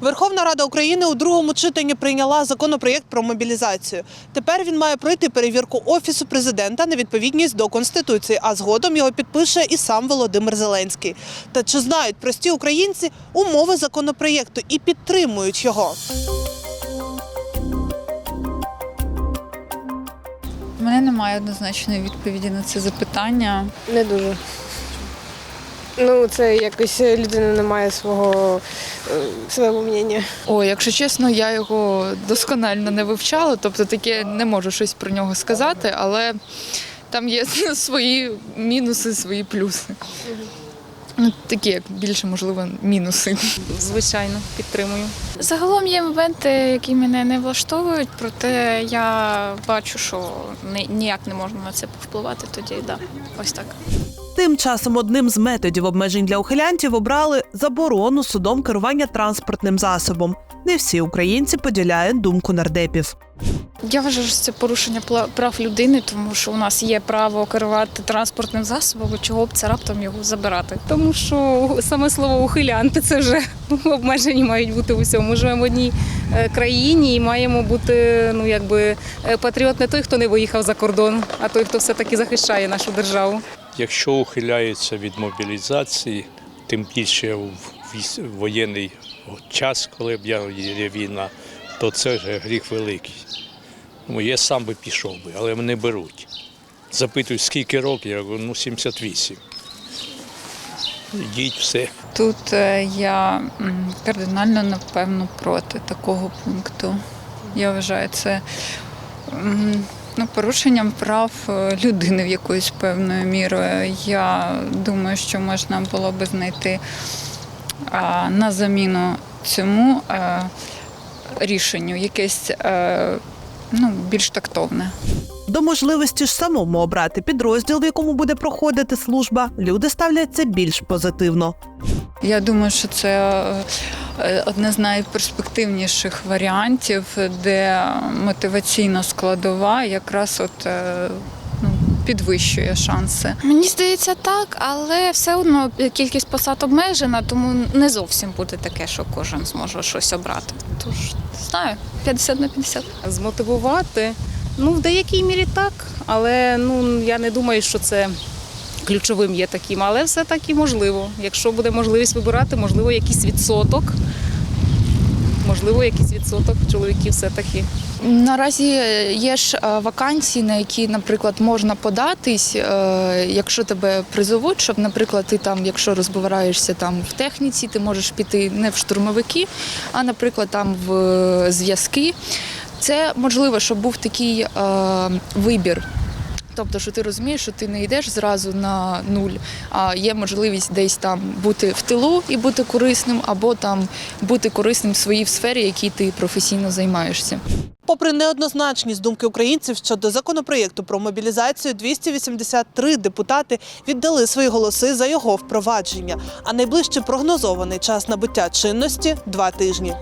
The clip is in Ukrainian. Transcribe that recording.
Верховна Рада України у другому читанні прийняла законопроєкт про мобілізацію. Тепер він має пройти перевірку офісу президента на відповідність до конституції, а згодом його підпише і сам Володимир Зеленський. Та чи знають прості українці умови законопроєкту і підтримують його? У мене немає однозначної відповіді на це запитання. Не дуже. Ну, це якось людина не має свого е, свого мнення. О, якщо чесно, я його досконально не вивчала, тобто таке не можу щось про нього сказати, але там є свої мінуси, свої плюси. Ну, такі, як більше, можливо, мінуси. Звичайно, підтримую. Загалом є моменти, які мене не влаштовують, проте я бачу, що ні- ніяк не можна на це повпливати, тоді да, ось так. Тим часом одним з методів обмежень для ухилянтів обрали заборону судом керування транспортним засобом. Не всі українці поділяють думку нардепів. Я вважаю, що це порушення прав людини, тому що у нас є право керувати транспортним засобом, чого б це раптом його забирати. Тому що саме слово ухилянти це вже обмежені мають бути в усьому. Ми живемо в одній е, країні і маємо бути ну якби е, патріот не той, хто не виїхав за кордон, а той, хто все-таки захищає нашу державу. Якщо ухиляються від мобілізації, тим більше в воєнний час, коли є війна, то це вже гріх великий. Ну, я сам би пішов би, але мене беруть. Запитують, скільки років, я говорю, ну 78. Йдіть все. Тут е, я кардинально напевно проти такого пункту. Я вважаю це ну, порушенням прав е, людини в якоюсь певною мірою. Я думаю, що можна було би знайти а, на заміну цьому е, рішенню якесь е, ну, більш тактовне. До можливості ж самому обрати підрозділ, в якому буде проходити служба, люди ставляться більш позитивно. Я думаю, що це одне з найперспективніших варіантів, де мотиваційна складова якраз от е, ну, підвищує шанси. Мені здається, так, але все одно кількість посад обмежена, тому не зовсім буде таке, що кожен зможе щось обрати. Тож не знаю, 50 на 50. Змотивувати, ну в деякій мірі так, але ну я не думаю, що це. Ключовим є таким, але все таки можливо. Якщо буде можливість вибирати, можливо, якийсь відсоток. Можливо, якийсь відсоток чоловіків все-таки Наразі є ж е, вакансії, на які, наприклад, можна податись, е, якщо тебе призовуть, щоб, наприклад, ти там, якщо розбираєшся там в техніці, ти можеш піти не в штурмовики, а, наприклад, там в е, зв'язки. Це можливо, щоб був такий вибір. Тобто, що ти розумієш, що ти не йдеш зразу на нуль, а є можливість десь там бути в тилу і бути корисним, або там бути корисним в своїй сфері, якій ти професійно займаєшся. Попри неоднозначність думки українців щодо законопроєкту про мобілізацію, 283 депутати віддали свої голоси за його впровадження. А найближче прогнозований час набуття чинності два тижні.